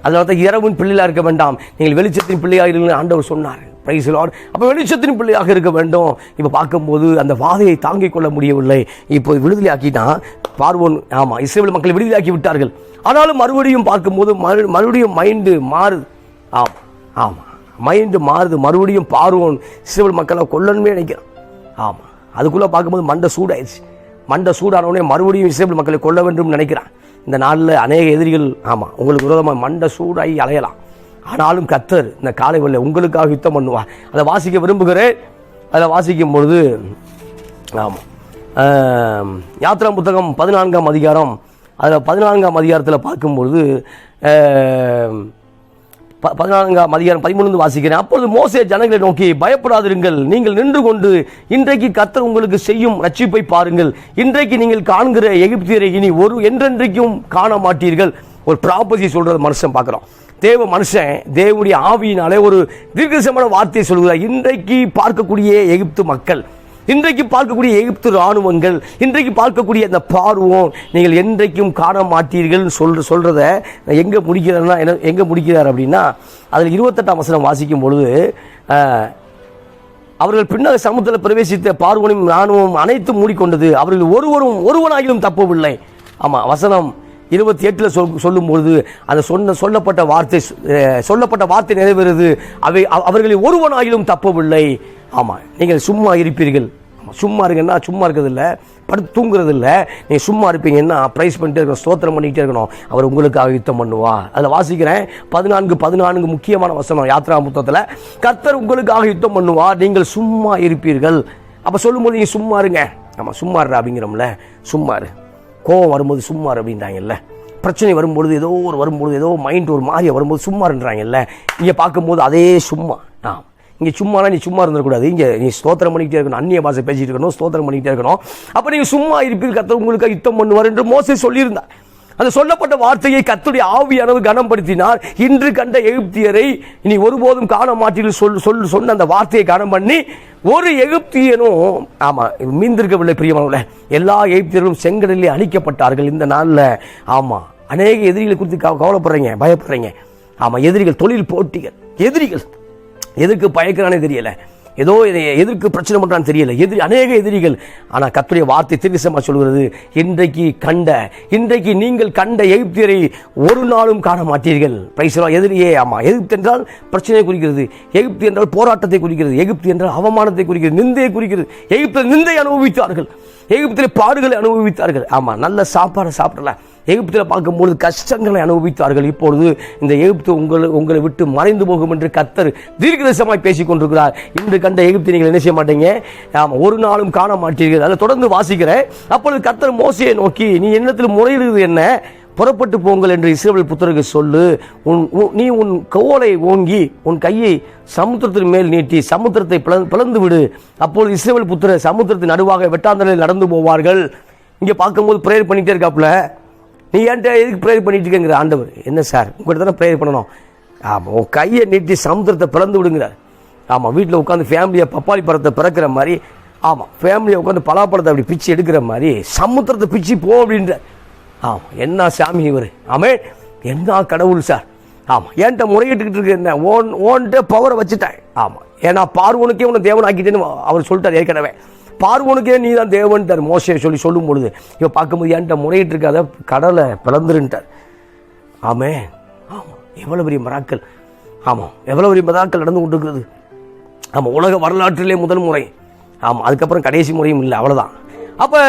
அதனால தான் இரவின் பிள்ளையாக இருக்க வேண்டாம். நீங்கள் வெளிச்சத்தின் பிள்ளையாக இருங்கள் ஆண்டவர் சொன்னார். பிரைஸ் லார்ட் அப்போ வெளிச்சத்தின் பிள்ளையாக இருக்க வேண்டும். இப்போ பார்க்கும்போது அந்த வாதையை தாங்கிக் கொள்ள முடியவில்லை. இப்போ விடுதலை ஆக்கிட்டான் பார்வோன் ஆமாம் இஸ்ரேல் மக்களை விடுதலாக்கி விட்டார்கள். ஆனாலும் மறுபடியும் பார்க்கும்போது மறு மறுபடியும் மைண்டு மாறுது ஆம் ஆமாம் மைண்டு மாறுது. மறுபடியும் பார்வோன் இஸ்ரேல் மக்களை கொல்லணுமே நினைக்கிறான். ஆமாம் அதுக்குள்ளே பார்க்கும்போது மண்டை சூடாயிடுச்சு. மண்டை சூடானவுடனே மறுபடியும் இஸ்ரேல் மக்களை கொல்ல வேண்டும் நினைக்கிறான். இந்த நாளில் அநேக எதிரிகள் ஆமாம் உங்களுக்கு விரோதமாக மண்டை சூடாகி அலையலாம். ஆனாலும் கத்தர் இந்த காலை வெள்ளை உங்களுக்காக யுத்தம் பண்ணுவார். அதை வாசிக்க விரும்புகிறேன். அதை வாசிக்கும் பொழுது ஆமாம் யாத்திரா யாத்ரா புத்தகம் பதினான்காம் அதிகாரம். அதில் பதினான்காம் அதிகாரத்தில் பார்க்கும்பொழுது ப- பதினான்காம் அதிகாரம் பதிமூணு வாசிக்கிறேன். அப்பொழுது மோசே ஜனங்களை நோக்கி பயப்படாதிருங்கள். நீங்கள் நின்று கொண்டு இன்றைக்கு கத்தர் உங்களுக்கு செய்யும் ரட்சிப்பை பாருங்கள். இன்றைக்கு நீங்கள் காண்கிற எகிப்தியரை இனி ஒரு என்றென்றைக்கும் காண மாட்டீர்கள் ஒரு ப்ராப்பர்ட்டி சொல்றது மனுஷன் பார்க்குறோம் தேவ மனுஷன் தேவனுடைய ஆவியினாலே ஒரு தீர்க்கசமான வார்த்தையை சொல்கிறார் இன்றைக்கு பார்க்கக்கூடிய எகிப்து மக்கள் இன்றைக்கு பார்க்கக்கூடிய எகிப்து இராணுவங்கள் இன்றைக்கு பார்க்கக்கூடிய அந்த பார்வோம் நீங்கள் என்றைக்கும் காண மாட்டீர்கள் சொல்ற சொல்கிறத எங்கே முடிக்கிறேன்னா என்ன எங்கே முடிக்கிறார் அப்படின்னா அதில் இருபத்தெட்டாம் வசனம் வாசிக்கும் பொழுது அவர்கள் பின்னர் சமுத்திரத்தில் பிரவேசித்த பார்வனும் இராணுவம் அனைத்தும் மூடிக்கொண்டது அவர்கள் ஒருவரும் ஒருவனாகிலும் தப்பவில்லை. ஆமாம் வசனம் இருபத்தி எட்டில் சொல் சொல்லும்பொழுது அந்த சொன்ன சொல்லப்பட்ட வார்த்தை சொல்லப்பட்ட வார்த்தை நிறைவேறுது. அவை அவர்களில் ஒருவனாயிலும் தப்பவில்லை. ஆமாம் நீங்கள் சும்மா இருப்பீர்கள். சும்மா இருங்கன்னா சும்மா இருக்கிறதில்ல. படுத்து தூங்குறது இல்லை நீங்கள் சும்மா இருப்பீங்கன்னா ப்ரைஸ் பண்ணிட்டே இருக்கணும் ஸ்தோத்திரம் பண்ணிகிட்டே இருக்கணும். அவர் உங்களுக்காக யுத்தம் பண்ணுவா அதில் வாசிக்கிறேன். பதினான்கு பதினான்கு முக்கியமான வசனம் யாத்ரா புத்தகத்தில். கர்த்தர் உங்களுக்காக யுத்தம் பண்ணுவா நீங்கள் சும்மா இருப்பீர்கள். அப்போ சொல்லும்போது நீங்கள் சும்மா இருங்க. ஆமாம் சும்மா இருடா அப்படிங்கிறோம்ல. சும்மா இரு. கோவம் வரும்போது சும்மா அப்படின்றாங்கல்ல. பிரச்சனை வரும்பொழுது ஏதோ ஒரு வரும்பொழுது ஏதோ மைண்ட் ஒரு மாதிரியா வரும்போது சும்மாருன்றாங்கல்ல இங்கே பார்க்கும்போது அதே சும்மா. ஆ இங்கே சும்மானா நீ சும்மா இருந்துடக்கூடாது. இங்கே நீ ஸ்தோத்திரம் பண்ணிக்கிட்டே இருக்கணும். அந்நிய பாஷை பேசிகிட்டு இருக்கணும். ஸ்தோத்திரம் பண்ணிக்கிட்டே இருக்கணும். அப்போ நீங்கள் சும்மா இருப்பீர்கள் கர்த்தர் உங்களுக்கு யுத்தம் பண்ணுவார் என்று மோசை சொல்லியிருந்தார். அந்த சொல்லப்பட்ட வார்த்தையை கத்துடைய ஆவியானவர் கனப்படுத்தினார். இன்று கண்ட எகிப்தியரை இனி ஒருபோதும் காண மாட்டீர்கள் சொல் சொல் சொன்ன அந்த வார்த்தையை கனம் பண்ணி ஒரு எகிப்தியனும் ஆமாம் மீந்திருக்கவில்லை பிரியமானவர்களே. எல்லா எகிப்தியர்களும் செங்கடலிலே அழிக்கப்பட்டார்கள் இந்த நாளில். ஆமாம் அநேக எதிரிகளை குறித்து கவலைப்படுறீங்க பயப்படுறீங்க. ஆமாம் எதிரிகள் தொழில் போட்டிகள் எதிரிகள். எதுக்கு பயக்கிறானே தெரியலை. ஏதோ இதை எதற்கு பிரச்சனை பண்ணுறான்னு தெரியல. எதிரி அநேக எதிரிகள். ஆனால் கத்துடைய வார்த்தை திருவிசமாக சொல்கிறது இன்றைக்கு கண்ட இன்றைக்கு நீங்கள் கண்ட எகிப்தியரை ஒரு நாளும் காண மாட்டீர்கள். பிரைஸ்லா எதிரியே ஆமா எகிப்து என்றால் பிரச்சனையை குறிக்கிறது. எகிப்து என்றால் போராட்டத்தை குறிக்கிறது. எகிப்து என்றால் அவமானத்தை குறிக்கிறது நிந்தையை குறிக்கிறது. எகிப்தில் நிந்தை அனுபவித்தார்கள். எகிப்தில் பாடுகளை அனுபவித்தார்கள். ஆமாம் நல்ல சாப்பாடை சாப்பிடல. எகிப்தில் பார்க்கும்பொழுது கஷ்டங்களை அனுபவித்தார்கள். இப்பொழுது இந்த எகிப்து உங்களை உங்களை விட்டு மறைந்து போகும் என்று கத்தர் தீர்க்கதரிசமாய் பேசிக் கொண்டிருக்கிறார் இன்று கண்ட எகிப்தை நீங்கள் என்ன செய்ய மாட்டீங்க? ஆமாம் ஒரு நாளும் காண மாட்டீர்கள். அதை தொடர்ந்து வாசிக்கிறேன். அப்பொழுது கத்தர் மோசையை நோக்கி நீ என்னத்தில் முறையிடுவது என்ன? புறப்பட்டு போங்கள் என்று இஸ்ரேல் புத்தருக்கு சொல்லு. உன் நீ உன் கோலை ஓங்கி உன் கையை சமுத்திரத்தின் மேல் நீட்டி சமுத்திரத்தை பிளந்து விடு. அப்போது இஸ்ரேல் புத்திர சமுத்திரத்தின் நடுவாக வெட்டாந்தலில் நடந்து போவார்கள். இங்கே பார்க்கும்போது ப்ரேயர் பண்ணிகிட்டே இருக்காப்புல. நீ ஏன்ட்ட எதுக்கு ப்ரேயர் பண்ணிட்டு இருக்கேங்கிற? ஆண்டவர் என்ன சார்? உங்கள்கிட்ட தானே ப்ரேயர் பண்ணணும். ஆமாம் உன் கையை நீட்டி சமுத்திரத்தை பிறந்து விடுங்கிறார் ஆமாம் வீட்டில் உட்காந்து ஃபேமிலியை பப்பாளி பழத்தை பிறக்கிற மாதிரி ஆமாம் ஃபேமிலியை உட்காந்து பலாப்பழத்தை அப்படி பிச்சு எடுக்கிற மாதிரி சமுத்திரத்தை பிச்சு போ அப்படின்ற. ஆமாம் என்ன சாமி இவர்? ஆமே என்ன கடவுள் சார்? ஆமாம் ஏன்ட்ட முறையிட்டுக்கிட்டு இருக்கு என்ன? ஓன் ஓன்ட்ட பவரை வச்சுட்டேன் ஆமாம் ஏன்னா பார்வனுக்கே உன்னை தேவன் ஆக்கிட்டேன்னு அவர் சொல்லிட்டார் ஏற்கனவே. பார்வனுக்கே நீ தான் தேவன்ட்டார் மோசையை சொல்லி சொல்லும் பொழுது இப்போ பார்க்கும்போது என்கிட்ட முறையிட்டு இருக்காத கடலை பிளந்துருன்ட்டார். ஆமே ஆமாம் எவ்வளோ பெரிய மராக்கள். ஆமாம் எவ்வளோ பெரிய மதாக்கள் நடந்து கொண்டிருக்கிறது. ஆமாம் உலக வரலாற்றிலே முதல் முறை. ஆமாம் அதுக்கப்புறம் கடைசி முறையும் இல்லை அவ்வளோதான் அப்போ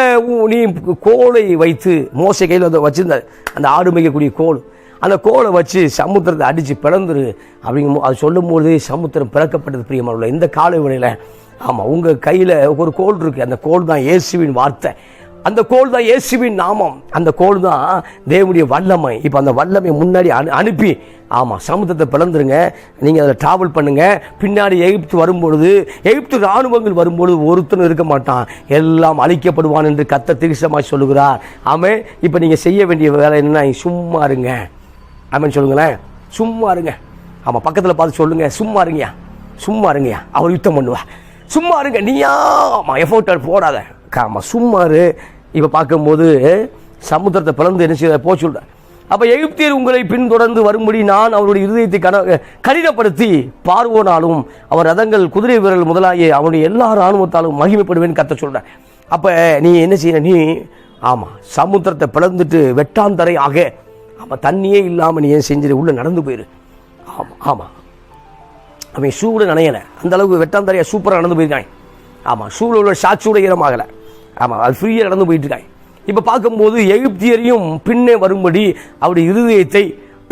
நீ கோலை வைத்து மோசை கையில் வந்து வச்சிருந்த அந்த ஆடு மேய்க்கக்கூடிய கோல். அந்த கோலை வச்சு சமுத்திரத்தை அடித்து பிளந்துரு அப்படிங்கும் அது சொல்லும்போது சமுத்திரம் பிறக்கப்பட்டது பிரியமான இந்த காலை வேளையில் ஆமாம் உங்கள் கையில் ஒரு கோல் இருக்குது அந்த கோல் தான் இயேசுவின் வார்த்தை. அந்த கோல் தான் இயேசுவின் நாமம். அந்த கோல் தான் தேவனுடைய வல்லமை. இப்போ அந்த வல்லமை முன்னாடி அனு அனுப்பி ஆமாம் சமுத்திரத்தை பிளந்துருங்க. நீங்கள் அதில் டிராவல் பண்ணுங்கள் பின்னாடி எகிப்து வரும்பொழுது எகிப்து இராணுவங்கள் வரும்பொழுது ஒருத்தனும் இருக்க மாட்டான். எல்லாம் அழிக்கப்படுவான் என்று கத்த திருஷமாக சொல்லுகிறார். ஆமே இப்போ நீங்கள் செய்ய வேண்டிய வேலை என்னன்னா சும்மா இருங்க. ஆமேன்னு சொல்லுங்களேன். சும்மா இருங்க. ஆமாம் பக்கத்தில் பார்த்து சொல்லுங்க. சும்மா இருங்கயா சும்மா இருங்கயா அவர் யுத்தம் பண்ணுவா சும்மா இருங்க. நீயா? ஆமாம் எஃபோர்ட் போடாத. ஆமாம் சும்மாரு இப்போ பார்க்கும்போது சமுத்திரத்தை பிளந்து என்ன செய்ய போ சொல்கிறேன் அப்போ எகிப்தியர் உங்களை பின்தொடர்ந்து வரும்படி நான் அவருடைய இருதயத்தை கன கடினப்படுத்தி பார்வோனாலும் அவர் ரதங்கள் குதிரை வீரர்கள் முதலாகிய அவனுடைய எல்லா இராணுவத்தாலும் மகிமைப்படுவேன் கத்த சொல்கிறேன் அப்போ நீ என்ன செய்ய? நீ ஆமாம் சமுத்திரத்தை பிளந்துட்டு வெட்டாந்தரை ஆக ஆமாம் தண்ணியே இல்லாமல் நீ ஏன் செஞ்சிரு உள்ளே நடந்து போயிரு. ஆமாம் ஆமாம் அவன் ஷூ கூட நனையலை. அந்த அளவுக்கு வெட்டாந்தரையா சூப்பராக நடந்து போயிருக்கான். ஆமாம் ஷூவில் உள்ள ஷாட்ஸோட ஈரமாகலை ஆமாம் அது ஃப்ரீயாக நடந்து போயிட்டுருக்கான் இப்போ பார்க்கும்போது எகிப்தியரையும் பின்னே வரும்படி அவருடைய இருதயத்தை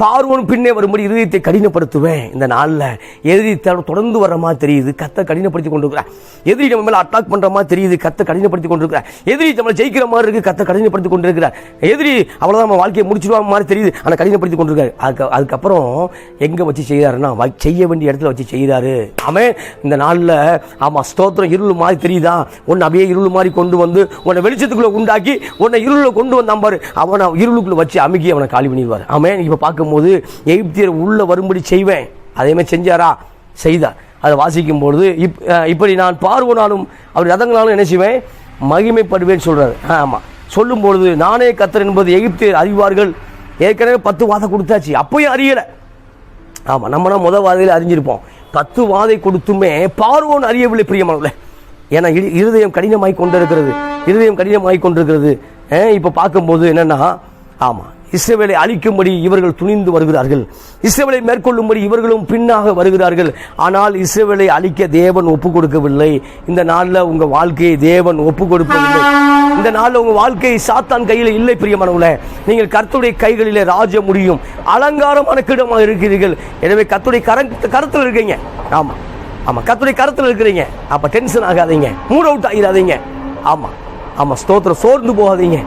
பார்வன் பின்னே வரும்படி இருதயத்தை கடினப்படுத்துவேன். இந்த நாளில் எதிரி தொடர்ந்து வர்ற மாதிரி தெரியுது. கத்தை கடினப்படுத்தி கொண்டிருக்கிறார். எதிரி நம்ம மேலே அட்டாக் பண்ணுற மாதிரி தெரியுது. கத்தை கடினப்படுத்தி கொண்டிருக்கிறார். எதிரி நம்மளை ஜெயிக்கிற மாதிரி இருக்கு. கத்தை கடினப்படுத்தி கொண்டிருக்கிறார். எதிரி அவ்வளோதான் நம்ம வாழ்க்கையை முடிச்சிடுவாங்க மாதிரி தெரியுது. ஆனால் கடினப்படுத்தி கொண்டிருக்காரு. அதுக்கு அதுக்கப்புறம் எங்கே வச்சு செய்கிறாருன்னா வ- செய்ய வேண்டிய இடத்துல வச்சு செய்கிறாரு அவன் இந்த நாளில் ஆமாம் ஸ்தோத்திரம் இருள் மாதிரி தெரியுதா? உன்னை அப்படியே இருள் மாதிரி கொண்டு வந்து உன்னை வெளிச்சத்துக்குள்ளே உண்டாக்கி உன்னை இருளில் கொண்டு வந்தான் பாரு. அவனை இருளுக்குள்ளே வச்சு அமுக்கி அவனை காலி பண்ணிடுவார். அவன் இப்போ பார்க்க பார்க்கும்போது எகிப்தியர் உள்ளே வரும்படி செய்வேன். அதேமாதிரி செஞ்சாரா? செய்தார். அதை வாசிக்கும் பொழுது இப் இப்படி நான் பார்வனாலும் அவர் ரதங்களாலும் என்ன செய்வேன்? மகிமைப்படுவேன்னு சொல்றாரு. ஆமாம் சொல்லும் பொழுது நானே கத்தர் என்பது எகிப்தியர் அறிவார்கள். ஏற்கனவே பத்து வாதம் கொடுத்தாச்சு. அப்பயும் அறியலை. ஆமாம் நம்மனா முத வாதையில் அறிஞ்சிருப்போம். பத்து வாதை கொடுத்துமே பார்வோன் அறியவில்லை பிரியமானவர்களே. ஏன்னா இரு- இருதயம் கடினமாகி கொண்டிருக்கிறது. இருதயம் கடினமாகி கொண்டிருக்கிறது. இப்போ பார்க்கும்போது என்னன்னா ஆமாம் இஸ்ரேவேலை அழிக்கும்படி இவர்கள் துணிந்து வருகிறார்கள். இஸ்ரேவேலை மேற்கொள்ளும்படி இவர்களும் பின்னாக வருகிறார்கள். ஆனால் இஸ்ரேவேலை அழிக்க தேவன் ஒப்பு கொடுக்கவில்லை இந்த நாளில் உங்க வாழ்க்கையை தேவன் ஒப்பு கொடுப்பதில்லை இந்த நாளில் உங்க வாழ்க்கையை சாத்தான் கையில் இல்லை பிரியமானவங்கள நீங்கள் கருத்துடைய கைகளிலே ராஜ முடியும். அலங்காரமான கிடமாக இருக்கிறீர்கள். எனவே கத்துடைய கர கருத்தில் இருக்கீங்க. ஆமா. ஆமா. கத்துடைய கருத்தில் இருக்கிறீங்க. அப்ப டென்ஷன் ஆகாதீங்க. மூட் அவுட் ஆகிடாதீங்க ஆமா. ஆமா. ஸ்தோத்திரம் சோர்ந்து போகாதீங்க.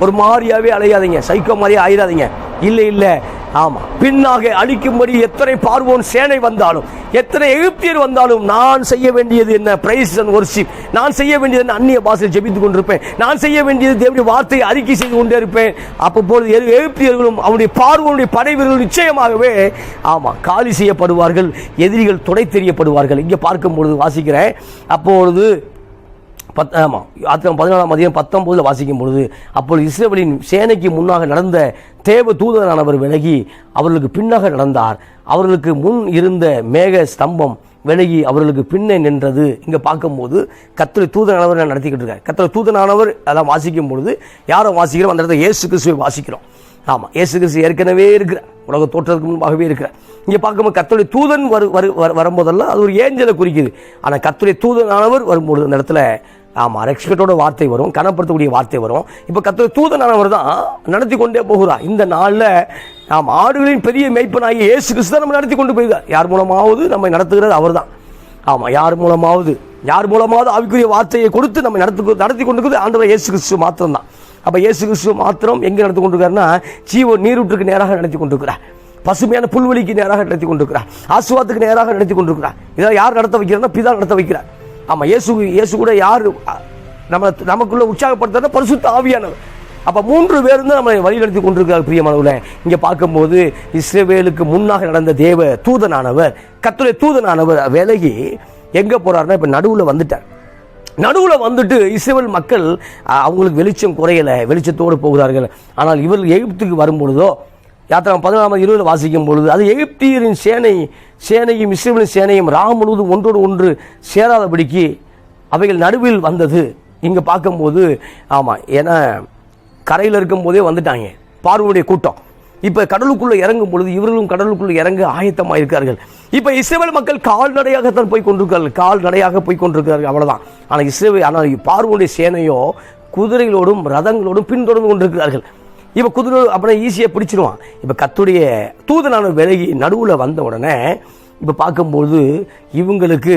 ஒரு மாதிரியாவே அலையாதீங்க. சைக்கோ மாதிரியே ஆயிடாதீங்க இல்லை இல்லை. ஆமாம் பின்னாக அழிக்கும்படி எத்தனை பார்வோன் சேனை வந்தாலும் எத்தனை எகிப்தியர் வந்தாலும் நான் செய்ய வேண்டியது என்ன? பிரைஸ் அண்ட் ஒர்ஷிப் நான் செய்ய வேண்டியது என்ன? அந்நிய பாசையில் ஜெபித்து கொண்டிருப்பேன். நான் செய்ய வேண்டியது தேவடி வார்த்தையை அறிக்கை செய்து கொண்டே இருப்பேன். அப்போ போது எ- எகிப்தியர்களும் அவருடைய பார்வோனுடைய படைவீரர்கள் நிச்சயமாகவே ஆமாம் காலி செய்யப்படுவார்கள் எதிரிகள் துடை தெரியப்படுவார்கள் இங்கே பார்க்கும் பொழுது வாசிக்கிறேன். அப்பொழுது பத் ஆமாம் ஆத்திரம் பதினாலாம் அதிகம் பத்தொம்போதில் வாசிக்கும் பொழுது அப்பொழுது இஸ்ரேலின் சேனைக்கு முன்னாக நடந்த தேவ தூதனானவர் விலகி அவர்களுக்கு பின்னாக நடந்தார். அவர்களுக்கு முன் இருந்த மேக ஸ்தம்பம் விலகி அவர்களுக்கு பின்னே நின்றது. இங்கே பார்க்கும்போது கத்திரி தூதனானவர் நடத்திக்கிட்டு இருக்கேன் கத்திரி தூதனானவர் அதெல்லாம் வாசிக்கும் பொழுது யாரை வாசிக்கிறோம்? அந்த இடத்துல இயேசு கிறிஸ்துவை வாசிக்கிறோம். ஆமாம் இயேசு கிறிஸ்து ஏற்கனவே இருக்கிற உலக தோற்றத்துக்கு முன்பாகவே இருக்கிற இங்கே பார்க்கும்போது கத்தோடைய தூதன் வரு வரு வரும்போதெல்லாம் அது ஒரு ஏஞ்சலை குறிக்குது. ஆனால் கத்தோடைய தூதனானவர் வரும்பொழுது அந்த இடத்துல ஆமாம் ரெஸ்பெக்டோட வார்த்தை வரும் கனப்படுத்தக்கூடிய வார்த்தை வரும். இப்போ கர்த்தருடைய தூதனானவர் தான் நடத்தி கொண்டே போகிறார் இந்த நாளில் நாம் ஆடுகளின் பெரிய மேய்ப்பனாகி இயேசு கிறிஸ்து தான் நம்ம நடத்தி கொண்டு போயிருக்கார். யார் மூலமாவது நம்ம நடத்துகிறது அவர் தான் ஆமாம் யார் மூலமாவது யார் மூலமாவது ஆவிக்குரிய வார்த்தையை கொடுத்து நம்ம நடத்து நடத்தி கொண்டிருக்கிறது ஆண்டவர் இயேசு கிறிஸ்து மாத்திரம் தான் அப்போ இயேசு கிறிஸ்து மாத்திரம் எங்கே நடத்தி கொண்டிருக்காருன்னா ஜீவ நீரூற்றுக்கு நேராக நடத்தி கொண்டிருக்கிறார். பசுமையான புல்வெளிக்கு நேராக நடத்தி கொண்டிருக்கிறார். ஆசுவாத்துக்கு நேராக நடத்தி கொண்டிருக்கிறார். இதை யார் நடத்த வைக்கிறார்னா பிதா நடத்த வைக்கிறார். ஆமாம் இயேசு இயேசு கூட யார் நம்ம நமக்குள்ள உற்சாகப்படுத்துறதுனா பரிசுத்த ஆவியானவர். அப்போ மூன்று பேர் தான் நம்மளை வழி நடத்தி கொண்டிருக்கிறார் பிரியமானவர்களே. இங்கே பார்க்கும்போது இஸ்ரேவேலுக்கு முன்னாக நடந்த தேவ தூதனானவர் கத்துரை தூதனானவர் விலகி எங்கே போகிறாருன்னா இப்போ நடுவில் வந்துட்டார். நடுவில் வந்துட்டு இஸ்ரேல் மக்கள் அவங்களுக்கு வெளிச்சம் குறையலை வெளிச்சத்தோடு போகிறார்கள். ஆனால் இவர் எகிப்துக்கு வரும்பொழுதோ யாத்திரம் பதினாலாம் இருபது வாசிக்கும் பொழுது அது எகிப்தியரின் சேனை சேனையும் இஸ்ரேலின் சேனையும் ராம் முழுவதும் ஒன்றோடு ஒன்று சேராதபடிக்கு அவைகள் நடுவில் வந்தது. இங்கே பார்க்கும்போது ஆமாம் ஏன்னா கரையில் இருக்கும்போதே வந்துட்டாங்க. பார்வையுடைய கூட்டம். இப்போ கடலுக்குள்ளே இறங்கும் பொழுது இவர்களும் கடலுக்குள்ளே இறங்க ஆயத்தமாக இருக்கார்கள் இப்போ இஸ்ரேல் மக்கள் கால்நடையாகத்தான் போய் கொண்டிருக்கிறார்கள். கால்நடையாக போய் கொண்டிருக்கிறார்கள் அவ்வளோதான் ஆனால் இஸ்ரேல் ஆனால் பார்வையுடைய சேனையோ குதிரைகளோடும் ரதங்களோடும் பின்தொடர்ந்து கொண்டிருக்கிறார்கள். இப்போ குதிரை அப்படியே ஈஸியாக பிடிச்சிருவான். இப்போ கத்துடைய தூதனான விலகி நடுவில் வந்த உடனே இப்போ பார்க்கும்போது இவங்களுக்கு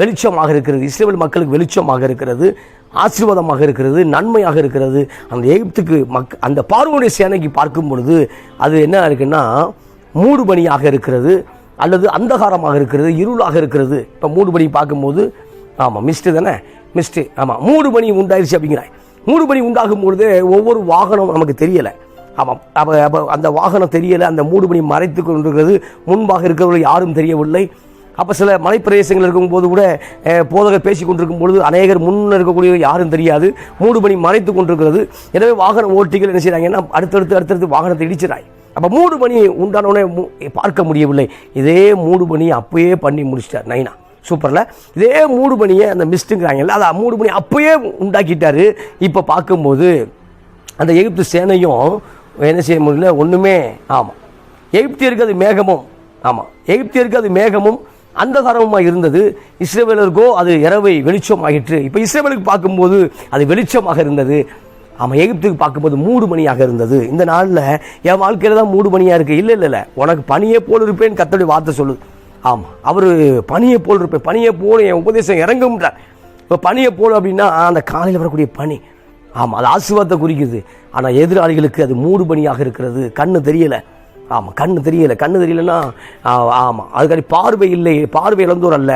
வெளிச்சமாக இருக்கிறது இஸ்ரேல் மக்களுக்கு வெளிச்சமாக இருக்கிறது ஆசீர்வாதமாக இருக்கிறது நன்மையாக இருக்கிறது. அந்த எகிப்துக்கு மக் அந்த பார்வனுடைய சேனைக்கு பார்க்கும் பொழுது அது என்ன இருக்குன்னா மூடுபணியாக இருக்கிறது அல்லது அந்தகாரமாக இருக்கிறது இருளாக இருக்கிறது. இப்போ மூடுபணி பார்க்கும்போது ஆமாம் மிஸ்ட்டு தானே? மிஸ்ட்டு ஆமாம் மூடுபணி உண்டாயிருச்சு அப்படிங்கிறாய். மூடுபனி உண்டாகும் பொழுது ஒவ்வொரு வாகனம் நமக்கு தெரியலை. ஆமாம் அப்போ அப்போ அந்த வாகனம் தெரியலை அந்த மூடுபனி மறைத்து கொண்டிருக்கிறது முன்பாக இருக்கிறவர்கள் யாரும் தெரியவில்லை. அப்போ சில மலைப்பிரதேசங்கள் இருக்கும்போது கூட போதகர் பேசி கொண்டிருக்கும் பொழுது அநேகர் முன்ன இருக்கக்கூடிய யாரும் தெரியாது. மூடுபனி மறைத்து கொண்டிருக்கிறது. எனவே வாகன ஓட்டிகள் என்ன செய்கிறாங்கன்னா அடுத்தடுத்து அடுத்தடுத்து வாகனத்தை இடிச்சிடாய் அப்போ மூடுபனி உண்டானவனே மு- பார்க்க முடியவில்லை. இதே மூடுபனி அப்பயே பண்ணி முடிச்சிட்டார் நைனா. சூப்பரில். இதே மூடு மணியை அந்த மிஸ்ட்டுங்கிறாங்கல்ல அதை மூடு மணி அப்போயே உண்டாக்கிட்டார். இப்போ பார்க்கும்போது அந்த எகிப்து சேனையும் என்ன செய்ய முடியல? ஒன்றுமே ஆமாம் எகிப்தியருக்கு அது மேகமும் ஆமாம் எகிப்தியருக்கு அது மேகமும் அந்தகாரமுமாக இருந்தது. இஸ்ரேவேலருக்கோ அது இரவை வெளிச்சம் ஆகிற்று இப்போ இஸ்ரேவேலுக்கு பார்க்கும்போது அது வெளிச்சமாக இருந்தது. ஆமாம் எகிப்துக்கு பார்க்கும்போது மூடு மணியாக இருந்தது. இந்த நாளில் என் வாழ்க்கையில் தான் மூடு மணியாக இருக்குது இல்லை இல்லை இல்லை. உனக்கு பணியே போல் இருப்பேன்னு கத்தோடைய வார்த்தை சொல்லுது. ஆமாம் அவர் பனியை போல் இருப்பேன் பனியை போல என் உபதேசம் இறங்கும்ன்றார். இப்போ பனியை போல் அப்படின்னா அந்த காலையில் வரக்கூடிய பனி. ஆமாம் அது ஆசீர்வாதத்தை குறிக்குது. ஆனால் எதிராளிகளுக்கு அது மூடு பணியாக இருக்கிறது. கண்ணு தெரியலை. ஆமாம் கண்ணு தெரியலை. கண்ணு தெரியலன்னா ஆமாம் அதுக்காண்டி பார்வை இல்லை. பார்வை இழந்தோர் அல்ல.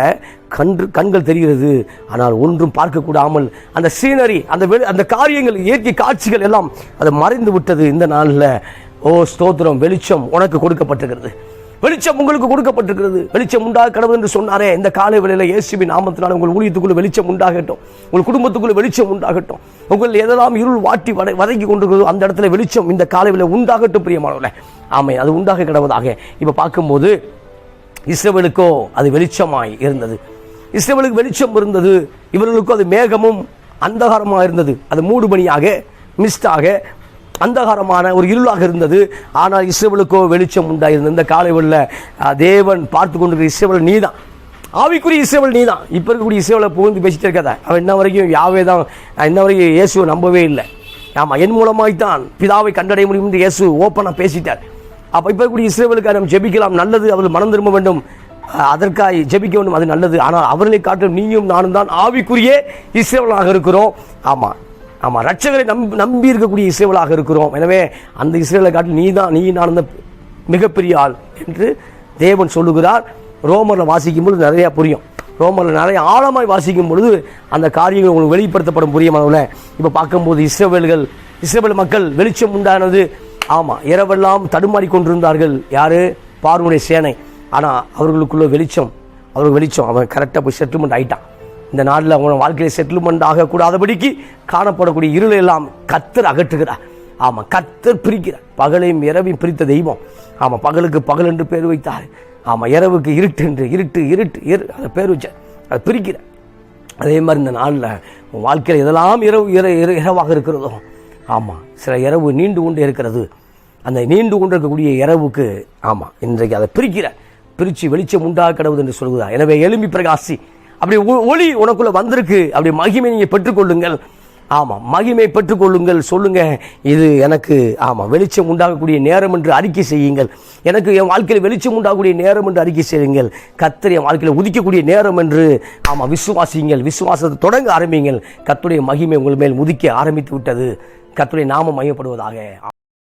கன்று கண்கள் தெரிகிறது. ஆனால் ஒன்றும் பார்க்கக்கூடாமல் அந்த சீனரி அந்த வெளி அந்த காரியங்கள் இயற்கை காட்சிகள் எல்லாம் அது மறைந்து விட்டது இந்த நாளில். ஓ ஸ்தோத்திரம் வெளிச்சம் உனக்கு கொடுக்கப்பட்டிருக்கிறது. வெளிச்சம் உங்களுக்கு கொடுக்கப்பட்டிருக்கிறது. வெளிச்சம் உண்டாக கடவுள் என்று சொன்னாரே இந்த காலை வேளையில் இயேசுவின் நாமத்தினால் உங்கள் ஊழியத்துக்குள்ள வெளிச்சம் உண்டாகட்டும். உங்கள் குடும்பத்துக்குள்ள வெளிச்சம் உண்டாகட்டும். உங்கள் எதெல்லாம் இருள் வாட்டி வதை வதக்கி கொண்டிருக்கிறதோ அந்த இடத்துல வெளிச்சம் இந்த காலை வேளை உண்டாகட்டும் பிரியமானவர்களே. ஆமை அது உண்டாக கிடவதாக. இப்போ பார்க்கும்போது இஸ்ரவேலுக்கோ அது வெளிச்சமாய் இருந்தது. இஸ்ரவேலுக்கு வெளிச்சம் இருந்தது. இவர்களுக்கோ அது மேகமும் அந்தகாரமாக இருந்தது. அது மூடுபணியாக மிஸ்டாக அந்தகாரமான ஒரு இருளாக இருந்தது. ஆனால் இஸ்ரேவலுக்கோ வெளிச்சம் உண்டாயிருந்தது. இந்த காலை உள்ள தேவன் பார்த்து கொண்டிருக்கிற நீ நீதான். ஆவிக்குரிய இஸ்ரைவல் நீ தான் இப்போ இருக்கக்கூடிய இசைவளை புகழ்ந்து பேசிட்டே இருக்காத. அவன் இன்ன வரைக்கும் யாவே தான் இன்ன வரைக்கும் இயேசுவை நம்பவே இல்லை. ஆமாம் என் மூலமாய்த்தான் பிதாவை கண்டடைய முடியும் என்று இயேசு ஓப்பனாக பேசிட்டார். அப்போ இப்போ இருக்கக்கூடிய இஸ்ரேவேலுக்காக நம்ம ஜெபிக்கலாம். நல்லது அவர்கள் மனம் திரும்ப வேண்டும். அதற்காக ஜெபிக்க வேண்டும். அது நல்லது. ஆனால் அவர்களை காட்டும் நீயும் நானும் தான் ஆவிக்குரிய இஸ்ரேவலாக இருக்கிறோம். ஆமாம் ஆமாம் ரட்சகரை நம்பி நம்பி இருக்கக்கூடிய இஸ்ரேவலாக இருக்கிறோம். எனவே அந்த இஸ்ரேலை காட்டில் நீ தான் நீ நடந்த மிகப்பெரிய ஆள் என்று தேவன் சொல்லுகிறார். ரோமரில் வாசிக்கும் பொழுது நிறையா புரியும். ரோமரில் நிறைய ஆழமாய் வாசிக்கும் பொழுது அந்த காரியங்கள் உங்களுக்கு வெளிப்படுத்தப்படும் புரியமானவில் இப்போ பார்க்கும்போது இஸ்ரவேல்கள் இஸ்ரவேல் மக்கள் வெளிச்சம் உண்டானது. ஆமாம் இரவெல்லாம் தடுமாறி கொண்டிருந்தார்கள். யார்? பார்வனுடைய சேனை. ஆனால் அவர்களுக்குள்ள வெளிச்சம் அவர்கள் வெளிச்சம். அவன் கரெக்டாக போய் செட்டில்மெண்ட் ஆகிட்டான் இந்த நாளில் அவன் வாழ்க்கையில் செட்டில்மெண்ட் ஆகக்கூடாதபடிக்கு காணப்படக்கூடிய இருளை எல்லாம் கத்தர் அகற்றுகிறார். ஆமாம் கத்தர் பிரிக்கிறார். பகலையும் இரவையும் பிரித்த தெய்வம். ஆமாம் பகலுக்கு பகல் என்று பேர் வைத்தார். ஆமாம் இரவுக்கு இருட்டு என்று இருட்டு இருட்டு இரு அதை பேர் வச்சார். அதை பிரிக்கிறார். அதே மாதிரி இந்த நாளில் உன் வாழ்க்கையில் இதெல்லாம் இரவு இர இர- இரவாக இருக்கிறதோ ஆமாம் சில இரவு நீண்டு கொண்டு இருக்கிறது. அந்த நீண்டு கொண்டு இருக்கக்கூடிய இரவுக்கு ஆமாம் இன்றைக்கு அதை பிரிக்கிற பிரித்து வெளிச்சம் உண்டாக கிடவுது என்று சொல்கிறார் எனவே எலும்பி பிரகாசி அப்படி ஒ- ஒளி உனக்குள்ள வந்திருக்கு. அப்படி மகிமை நீங்கள் பெற்றுக்கொள்ளுங்கள். ஆமாம் மகிமை பெற்றுக்கொள்ளுங்கள். சொல்லுங்க இது எனக்கு ஆமாம் வெளிச்சம் உண்டாகக்கூடிய நேரம் என்று அறிக்கை செய்யுங்கள். எனக்கு என் வாழ்க்கையில் வெளிச்சம் உண்டாகக்கூடிய நேரம் என்று அறிக்கை செய்யுங்கள். கத்தர் என் வாழ்க்கையில் உதிக்கக்கூடிய நேரம் என்று ஆமாம் விசுவாசியுங்கள். விசுவாசத்தை தொடங்க ஆரம்பிங்கள் கத்துடைய மகிமை உங்கள் மேல் உதிக்க ஆரம்பித்து விட்டது. கத்துடைய நாமம் மையப்படுவதாக.